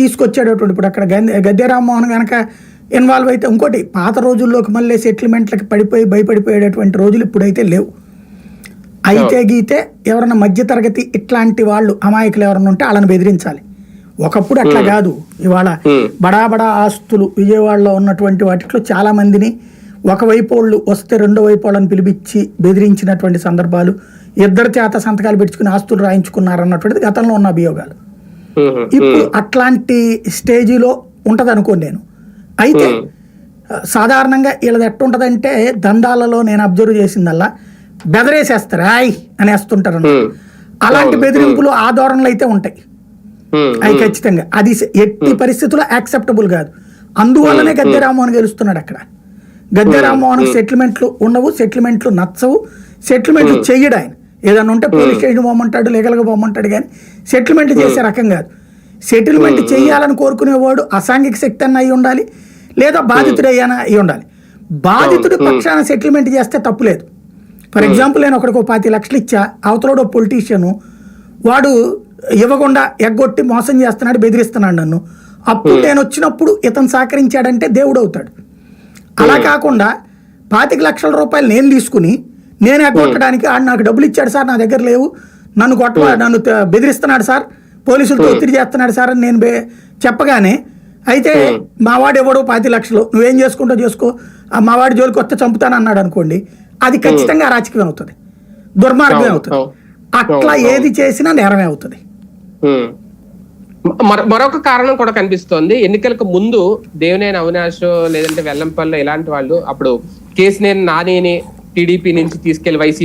తీసుకొచ్చేటటువంటి ఇప్పుడు అక్కడ గద్దె రామ్మోహన్ కనుక ఇన్వాల్వ్ అయితే ఇంకోటి పాత రోజుల్లోకి మళ్ళీ సెటిల్మెంట్లకి పడిపోయి భయపడిపోయేటటువంటి రోజులు ఇప్పుడైతే లేవు. అయితే గీతే ఎవరన్నా మధ్యతరగతి ఇట్లాంటి వాళ్ళు అమాయకులు ఎవరన్నా ఉంటే వాళ్ళని బెదిరించాలి. ఒకప్పుడు అట్లా కాదు. ఇవాళ. బడా బడా ఆస్తులు విజయవాడలో ఉన్నటువంటి వాటిలో చాలా మందిని ఒకవైపు వాళ్ళు వస్తే రెండో వైపు వాళ్ళని పిలిపించి బెదిరించినటువంటి సందర్భాలు ఇద్దరి చేత సంతకాలు పెట్టుకుని ఆస్తులు రాయించుకున్నారు అన్నటువంటిది గతంలో ఉన్న అభియోగాలు. ఇప్పుడు అట్లాంటి స్టేజిలో ఉంటది అనుకోండి నేను. అయితే సాధారణంగా వీళ్ళది ఎట్టుంటదంటే దందాలలో నేను అబ్జర్వ్ చేసిందల్లా బెదరేసేస్తారు. ఆయ్ అని వేస్తుంటారు. అలాంటి. బెదిరింపులు ఆ ధోరణిలో అయితే ఉంటాయి అవి ఖచ్చితంగా. అది ఎట్టి పరిస్థితుల్లో యాక్సెప్టబుల్ కాదు. అందువల్లనే గద్దె రామ్మోహన్ గెలుస్తున్నాడు అక్కడ. గద్దె రామ్మోహన్ సెటిల్మెంట్లు ఉండవు సెటిల్మెంట్లు నచ్చవు సెటిల్మెంట్లు చెయ్యడు ఆయన. ఏదన్నా ఉంటే పోలీస్ స్టేషన్ పోమంటాడు లీగల్గా పోమంటాడు కానీ సెటిల్మెంట్ చేసే రకం కాదు. సెటిల్మెంట్ చేయాలని కోరుకునేవాడు అసాంఘిక శక్తి అన్న అయి ఉండాలి లేదా బాధితుడు అయ్యాన అయి ఉండాలి. బాధితుడి పక్షాన సెటిల్మెంట్ చేస్తే తప్పు లేదు. ఫర్ ఎగ్జాంపుల్ నేను ఒకడికి పాతి లక్షలు ఇచ్చా అవతలోడు పొలిటీషియను వాడు ఇవ్వకుండా ఎగ్గొట్టి మోసం చేస్తున్నాడు బెదిరిస్తున్నాడు నన్ను. అప్పుడు నేను వచ్చినప్పుడు ఇతను సహకరించాడంటే దేవుడు అవుతాడు. అలా కాకుండా పాతిక లక్షల రూపాయలు నేను తీసుకుని నేను ఎగ్గొట్టడానికి ఆడు నాకు డబ్బులు ఇచ్చాడు సార్ నా దగ్గర లేవు. నన్ను కొట్ట నన్ను త- బెదిరిస్తున్నాడు సార్. పోలీసులతో ఒత్తిడి చేస్తున్నాడు సార్ అని నేను చెప్పగానే అయితే మావాడు ఎవడో పాతి లక్షలు నువ్వేం చేసుకుంటావు చేసుకో ఆ మావాడి జోలికి వస్తే చంపుతాను అన్నాడు అనుకోండి అది ఖచ్చితంగా అరాచకమే అవుతుంది. దుర్మార్గమే అవును, అవుతుంది. అట్లా ఏది చేసినా నేరమే అవుతుంది. మరొక కారణం కూడా కనిపిస్తోంది. ఎన్నికలకు ముందు దేవినేని అవినాష్ లేదంటే వెల్లంపల్లి ఇలాంటి వాళ్ళు అప్పుడు కేసినేని నానిని టీడీపీ నుంచి తీసుకెళ్ళి వైసీపీ